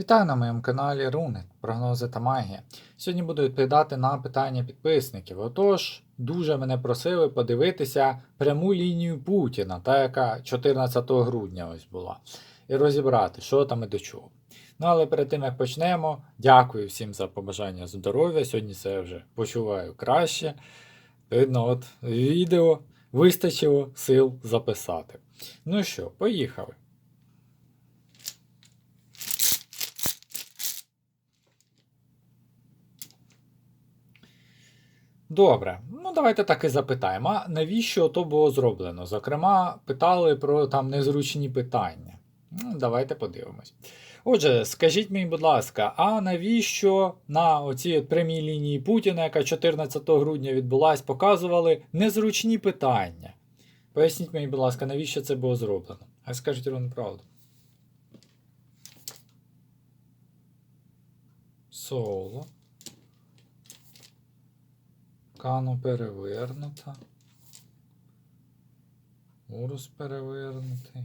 Вітаю на моєму каналі Руни, прогнози та магія. Сьогодні буду відповідати на питання підписників. Отож, дуже мене просили подивитися пряму лінію Путіна, та яка 14 грудня ось була, і розібрати, що там і до чого. Ну але перед тим як почнемо, дякую всім за побажання здоров'я. Сьогодні це вже почуваю краще. Видно, от відео вистачило сил записати. Ну що, поїхали. Добре, ну давайте так і запитаємо. А навіщо то було зроблено? Зокрема, питали про там незручні питання. Ну, давайте подивимось. Отже, скажіть мені, будь ласка, а навіщо на оцій прямій лінії Путіна, яка 14 грудня відбулась, показували незручні питання? Поясніть мені, будь ласка, навіщо це було зроблено? А скажіть ровно правду. Соло. Кану перевернута. Урус перевернутий.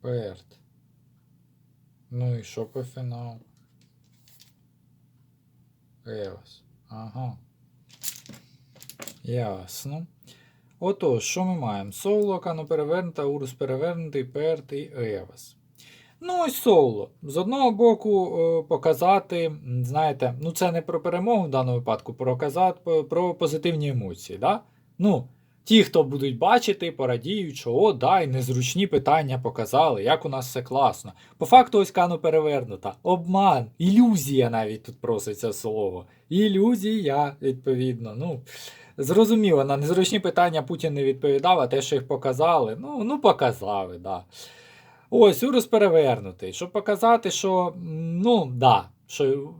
Перт. Ну і що по фіналу? Евас. Ага. Ясно. Отож, що ми маємо? Соло, кану перевернута, урус перевернутий, перт і Евас. Ну, ось соло. З одного боку, е, показати, знаєте, ну це не про перемогу в даному випадку, показати по- про позитивні емоції. Да? Ну, ті, хто будуть бачити, порадіють, що о, дай, незручні питання показали, як у нас все класно. По факту, ось кану перевернута. Обман, ілюзія навіть тут проситься слово. Ілюзія, відповідно. Ну, зрозуміло, на незручні питання Путін не відповідав, а те, що їх показали, ну, ну показали, да. Ось, Урус перевернутий, щоб показати, що, ну, да, що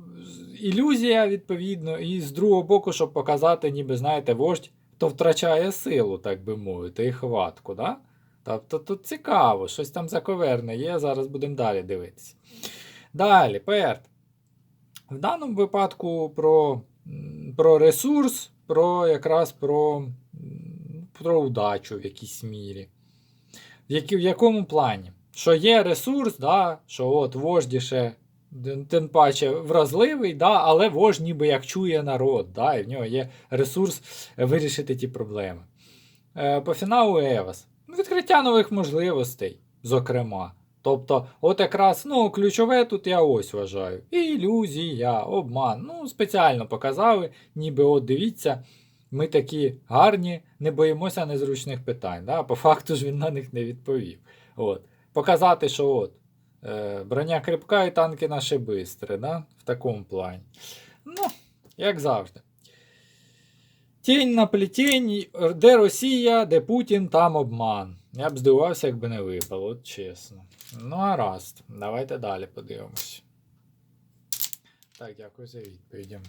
ілюзія, відповідно, і з другого боку, щоб показати, ніби, знаєте, вождь, то втрачає силу, так би мовити, і хватку, да? Тобто тут цікаво, щось там заковерне є, зараз будемо далі дивитися. Далі, перт. В даному випадку про, про ресурс, про якраз про, про удачу в якійсь мірі. В, які, в якому плані? Що є ресурс, да, що от вождь ще тим- паче вразливий, да, але вождь ніби як чує народ, да, і в нього є ресурс вирішити ті проблеми. Е, по фіналу Евас. Ну, Відкриття нових можливостей, зокрема. Тобто, от якраз ну, ключове тут я ось вважаю. Ілюзія, обман. Ну, спеціально показали, ніби от дивіться, ми такі гарні, не боїмося незручних питань. Да? По факту ж він на них не відповів. От. Показати, що от, е, броня кріпка і танки наші бистрі, да? в такому плані. Ну, як завжди. Тінь на плетінь, де Росія, де Путін, там обман. Я б здивувався, якби не випало, от чесно. Ну, гаразд, давайте далі подивимось. Так, дякую за відповіді.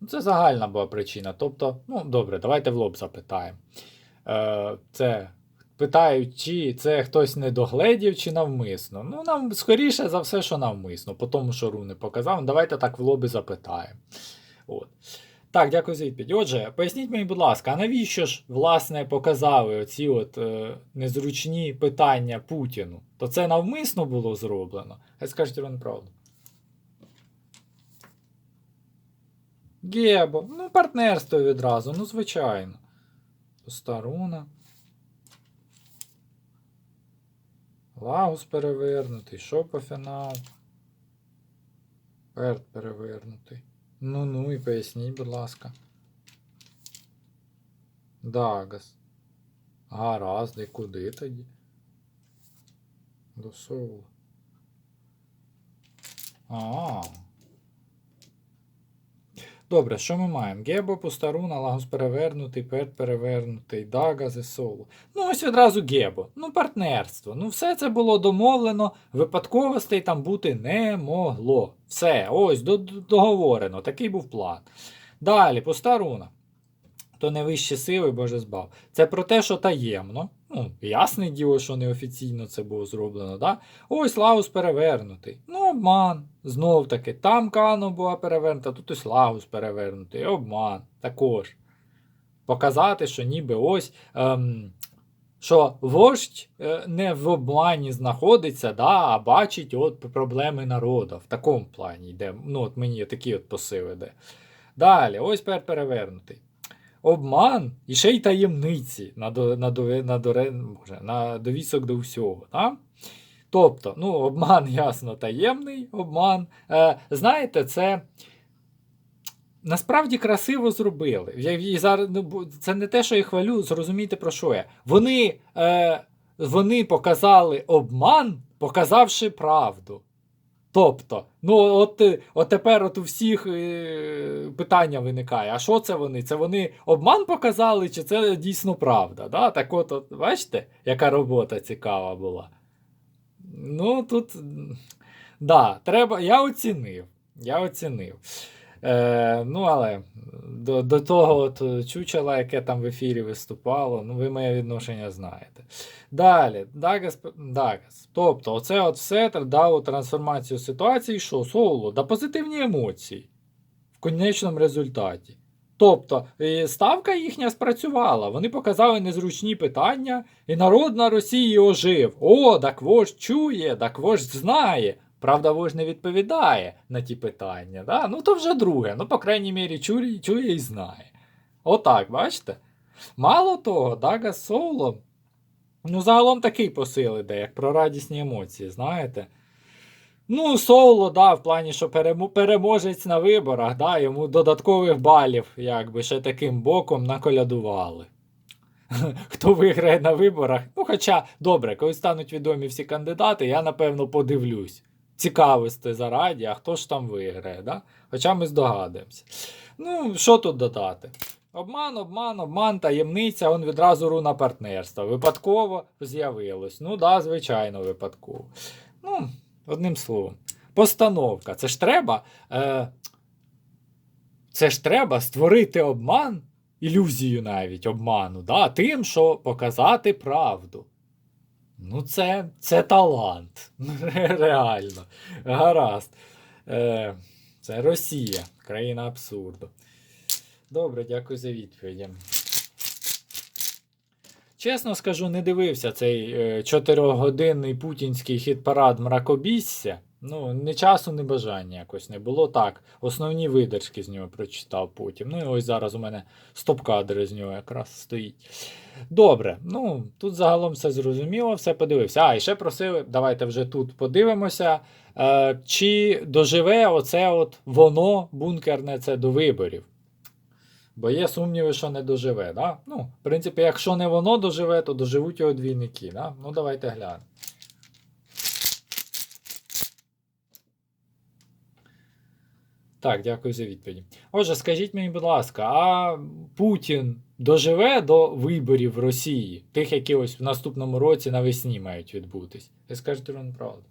Ну, Це загальна була причина. Тобто, ну добре, давайте в лоб запитаємо. Е, це питають, чи це хтось не догледів, чи навмисно. Ну, нам скоріше за все, що навмисно, по тому, що руни показав. Ну, Давайте так в лобі запитаємо. От. Так, дякую за відповідь. Отже, поясніть мені, будь ласка, а навіщо ж, власне, показали оці от е, незручні питання Путіну? То це навмисно було зроблено? Хай скажіть Рон правду. Гебо, ну партнерство відразу, ну звичайно. Постаруна. Лагус перевернутий. Що по фіналу? Перт перевернутий. Ну ну і поясніть, будь ласка. Дагас. Гаразд, і куди тоді? До Соула. А. Добре, що ми маємо? Гебо, Пустаруна, Лагос перевернутий, Перт перевернутий, Дага, і Соло. Ну, ось одразу Гебо. Ну, партнерство. Ну, все це було домовлено, випадковостей там бути не могло. Все, ось, до- до- договорено. Такий був план. Далі, Пустаруна. То не вищі сили, Боже збав. Це про те, що таємно. Ну, ясне діло, що неофіційно це було зроблено, да? Ось Лаус перевернутий. Ну, обман. Знов таки, там Кано була перевернута, тут ось Лагус перевернутий. Обман. Також. Показати, що ніби ось ем, що вождь е, не в обмані знаходиться, да, а бачить от проблеми народу. В такому плані йде. Ну, от мені такі от посили йде. Далі, ось пер перевернутий. Обман і ще й таємниці на, до, на, дове- на, доре- боже, на довісок до всього. Да? Тобто, ну, обман, ясно, таємний обман. Е, знаєте, це насправді красиво зробили. І зараз, ну, це не те, що я хвалю, зрозумійте про що я. Вони, е, вони показали обман, показавши правду. Тобто, ну от, е, от тепер от у всіх е, питання виникає: а що це вони? Це вони обман показали, чи це дійсно правда? Да? Так от, от, бачите, яка робота цікава була. Ну, тут, да, треба, я оцінив. Я оцінив. Е, ну, але до, до того от чучела, яке там в ефірі виступало, ну, ви моє відношення знаєте. Далі, Дагас, Дагас. Тобто, оце от все дало трансформацію ситуації, що соло, да позитивні емоції в конечному результаті. Тобто, ставка їхня спрацювала, вони показали незручні питання, і народ на Росії ожив. О, так вождь чує, так вождь знає. Правда, вождь не відповідає на ті питання. Да? Ну, то вже друге. Ну, по крайній мірі, чує, чує і знає. Отак, бачите? Мало того, Дага Соло, ну, загалом такий посил іде, як про радісні емоції, знаєте. Ну, Соло, да, в плані, що переможець на виборах, да, йому додаткових балів, якби ще таким боком наколядували. Хто виграє на виборах? Ну, хоча, добре, коли стануть відомі всі кандидати, я напевно подивлюсь. Цікавості зараді, а хто ж там виграє, да? Хоча ми здогадуємося. Ну, що тут додати? Обман, обман, обман, таємниця, он відразу руна партнерства. Випадково з'явилось. Ну, да, звичайно, випадково. Ну, одним словом. Постановка. Це ж треба. Е, це ж треба створити обман, ілюзію навіть обману, да, тим, що показати правду. Ну, це, це талант. Реально. Гаразд. Е, це Росія, країна абсурду. Добре, дякую за відповіді. Чесно скажу, не дивився цей е, чотирьохгодинний путінський хіт-парад мракобісся. Ну, ні часу, ні бажання якось не було. Так, основні видержки з нього прочитав потім. Ну і ось зараз у мене стоп-кадри з нього якраз стоїть. Добре, ну тут загалом все зрозуміло, все подивився. А, і ще просили, давайте вже тут подивимося, е, чи доживе оце от воно бункерне це до виборів. Бо є сумніви, що не доживе. Да? Ну, в принципі, якщо не воно доживе, то доживуть його двійники. Да? Ну, давайте глянемо. Так, дякую за відповіді. Отже, скажіть мені, будь ласка, а Путін доживе до виборів в Росії, тих, які ось в наступному році навесні мають відбутись? Ви скажете вам правду.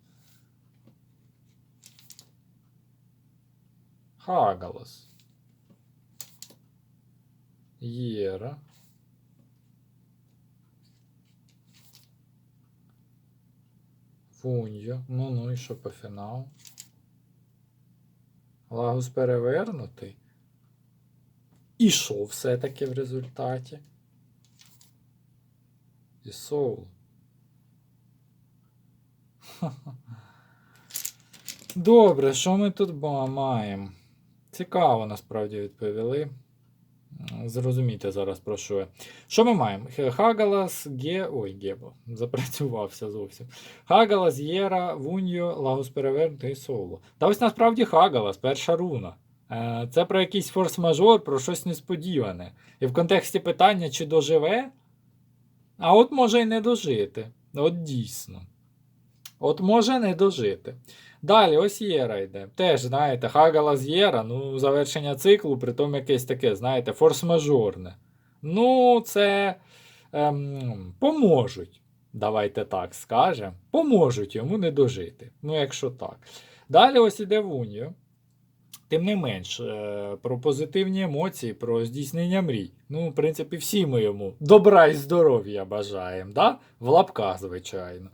Хагалас. Єра. Фуньо. Ну, ну і що по фіналу? Лагус перевернутий. І що все-таки в результаті? І соул. Добре, що ми тут маємо? Цікаво, насправді відповіли. Зрозумійте зараз про що я. Що ми маємо? Хагалас, Ге. Ой, Гебо. Запрацювався зовсім. Хагалас, Єра, Вуньо, Лагус перевернутий і Соло. Та ось насправді Хагалас, перша руна. Е, Це про якийсь форс-мажор, про щось несподіване. І в контексті питання, чи доживе, а от може й не дожити. От дійсно. От може не дожити. Далі, ось Єра йде. Теж, знаєте, Хагалас Єра, ну, завершення циклу, притом якесь таке, знаєте, форс-мажорне. Ну, це ем, поможуть. Давайте так скажемо. Поможуть йому не дожити. Ну, якщо так. Далі ось іде Вуньо. Тим не менш, е, про позитивні емоції, про здійснення мрій. Ну, в принципі, всі ми йому добра і здоров'я бажаємо, да? в лапках, звичайно.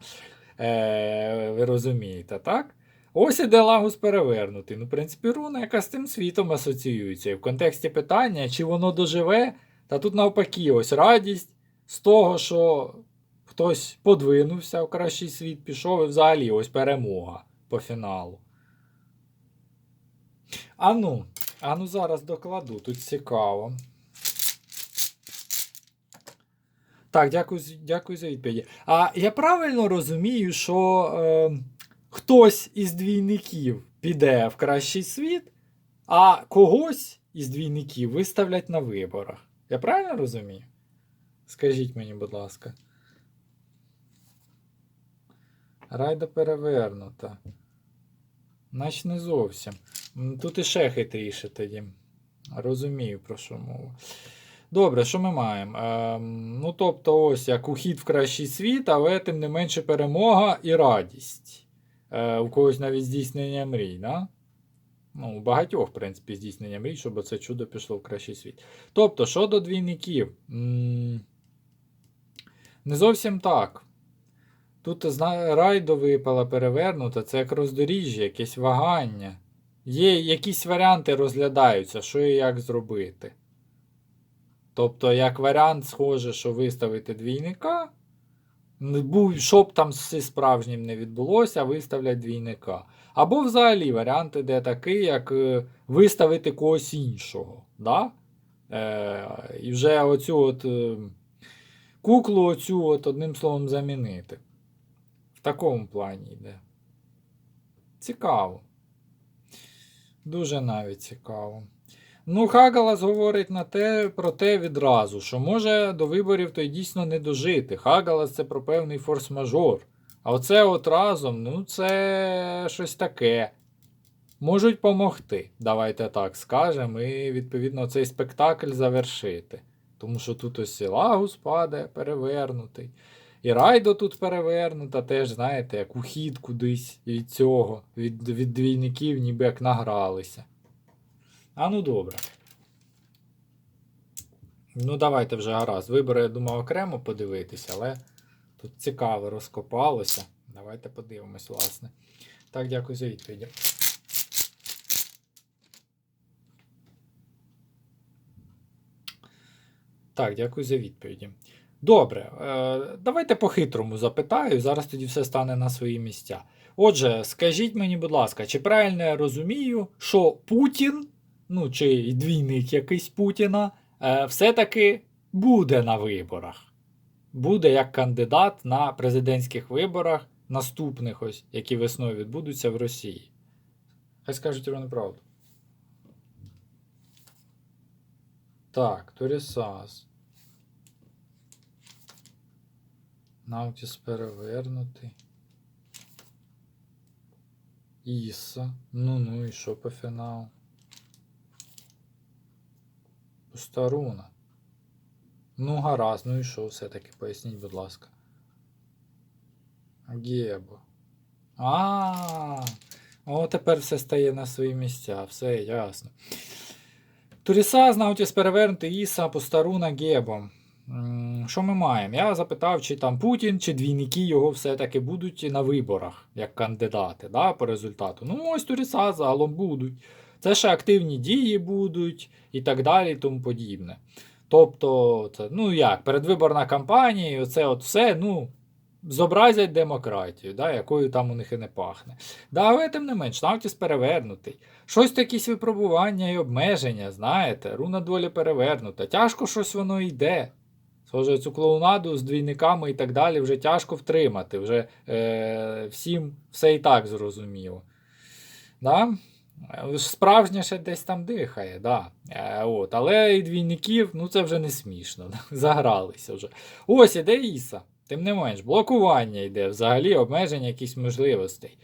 Е, ви розумієте, так? Ось іде Лагус перевернутий. Ну, в принципі, руна, яка з тим світом асоціюється. І в контексті питання, чи воно доживе, та тут навпаки, ось радість з того, що хтось подвинувся в кращий світ, пішов і взагалі ось перемога по фіналу. Ану, ану зараз докладу, тут цікаво. Так, дякую, дякую за відповіді. А я правильно розумію, що е, хтось із двійників піде в кращий світ, а когось із двійників виставлять на виборах. Я правильно розумію? Скажіть мені, будь ласка. Райда перевернута. Значить, не зовсім. Тут іще хитріше тоді. Розумію, про що мова. Добре, що ми маємо? Ем, ну, тобто, ось як ухід в кращий світ, але тим не менше перемога і радість. Е, у когось навіть здійснення мрій, да? Ну, у багатьох, в принципі, здійснення мрій, щоб це чудо пішло в кращий світ. Тобто, щодо двійників, м, не зовсім так. Тут райдо випала перевернута, це як роздоріжжя, якесь вагання. Є якісь варіанти розглядаються, що і як зробити. Тобто, як варіант, схоже, що виставити двійника. Був, щоб там зі справжнім не відбулося, виставлять двійника. Або взагалі варіант іде такий, як е, виставити когось іншого. Да? Е, і вже оцю от е, куклу оцю от одним словом замінити. В такому плані йде. Цікаво. Дуже навіть цікаво. Ну, Хагалас говорить на те, про те відразу, що може до виборів то й дійсно не дожити. Хагалас це про певний форс-мажор. А оце от разом, ну, це щось таке. Можуть помогти, давайте так скажемо, і відповідно цей спектакль завершити. Тому що тут ось Лагус падає, перевернутий. І Райдо тут перевернута, теж, знаєте, як ухід кудись від цього, від, від двійників, ніби як награлися. А ну добре. Ну, давайте вже гаразд. Вибори, я думав, окремо подивитися, але тут цікаво розкопалося. Давайте подивимось, власне. Так, дякую за відповіді. Так, дякую за відповіді. Добре, е, давайте по-хитрому запитаю, зараз тоді все стане на свої місця. Отже, скажіть мені, будь ласка, чи правильно я розумію, що Путін, ну чи двійник якийсь Путіна, е, все-таки буде на виборах? Буде як кандидат на президентських виборах, наступних ось, які весною відбудуться в Росії. Хай скажуть вони правду. Так, Торісас. Наутіс перевернутий. Іса. Ну ну і що по фіналу? Пустаруна. Ну, гаразд, ну і що все-таки, поясніть, будь ласка. Гебо. А, о, тепер все стає на свої місця, все ясно. Туріса, Наутіс перевернутий, Іса, Постаруна, Гебо. М, Що ми маємо? Я запитав, чи там Путін, чи двійники його все-таки будуть на виборах як кандидати да, по результату. Ну, ось Туріса загалом будуть. Це ще активні дії будуть і так далі, і тому подібне. Тобто, це, ну як, передвиборна кампанія, оце от все, ну, зобразять демократію, да, якою там у них і не пахне. Да, але тим не менш, Навтіс перевернутий. Щось якісь випробування і обмеження, знаєте, руна долі перевернута. Тяжко щось воно йде. Схоже, цю клоунаду з двійниками і так далі вже тяжко втримати. Вже е, всім все і так зрозуміло. Да? Справжнє ще десь там дихає, да. Е, от. але і двійників, ну це вже не смішно. Загралися вже. Ось іде Іса. Тим не менш, блокування йде, взагалі обмеження якихось можливостей.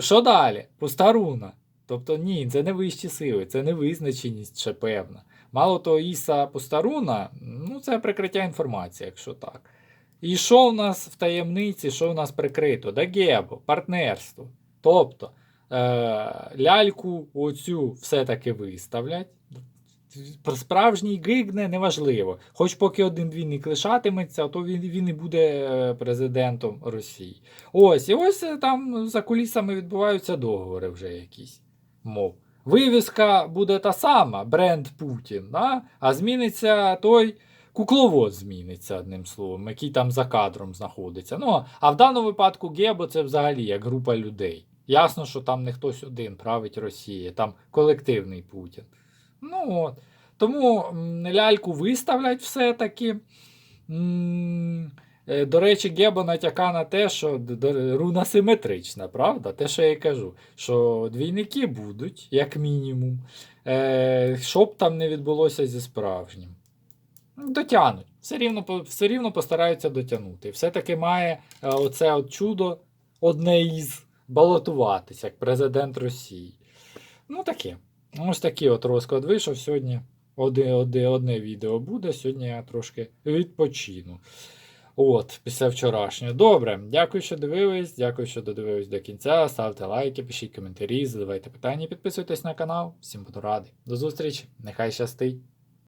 Що далі? Постаруна. Тобто ні, це не вищі сили, це не визначеність ще певна. Мало того, Іса Постаруна, ну це прикриття інформації, якщо так. І що в нас в таємниці, що в нас прикрито? Дагебо, партнерство. Тобто ляльку оцю все-таки виставлять. Справжній гигне неважливо. Хоч поки один двійник лишатиметься, то він, він і буде е, президентом Росії. Ось, і ось е, там за кулісами відбуваються договори вже якісь. Мов. Вивіска буде та сама, бренд Путін, да? а зміниться той, кукловод зміниться, одним словом, який там за кадром знаходиться. Ну, а в даному випадку Гебо це взагалі як група людей. Ясно, що там не хтось один править Росія, там колективний Путін. Ну от. Тому ляльку виставлять все-таки. Е, До речі, Гебо натяка на те, що руна симетрична, правда? Те, що я й кажу, що двійники будуть, як мінімум, е, щоб там не відбулося зі справжнім. Дотягнуть. Все рівно, все рівно постараються дотягнути. Все-таки має е, оце от чудо одне із балотуватися як президент Росії. Ну таке. Ось такий от розклад вийшов сьогодні. Одне, одне, одне відео буде. Сьогодні я трошки відпочину. От, після вчорашнього. Добре, дякую, що дивились. Дякую, що додивились до кінця. Ставте лайки, пишіть коментарі, задавайте питання, підписуйтесь на канал. Всім буду радий. До зустрічі. Нехай щастить.